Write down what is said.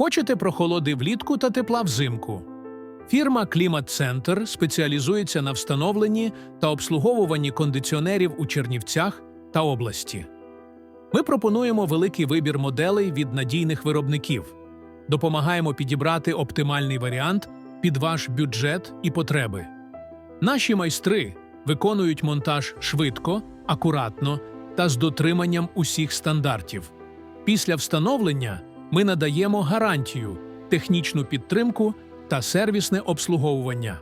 Хочете прохолоди влітку та тепла взимку? Фірма Клімат Центр спеціалізується на встановленні та обслуговуванні кондиціонерів у Чернівцях та області. Ми пропонуємо великий вибір моделей від надійних виробників, допомагаємо підібрати оптимальний варіант під ваш бюджет і потреби. Наші майстри виконують монтаж швидко, акуратно та з дотриманням усіх стандартів. Після встановлення ми надаємо гарантію, технічну підтримку та сервісне обслуговування.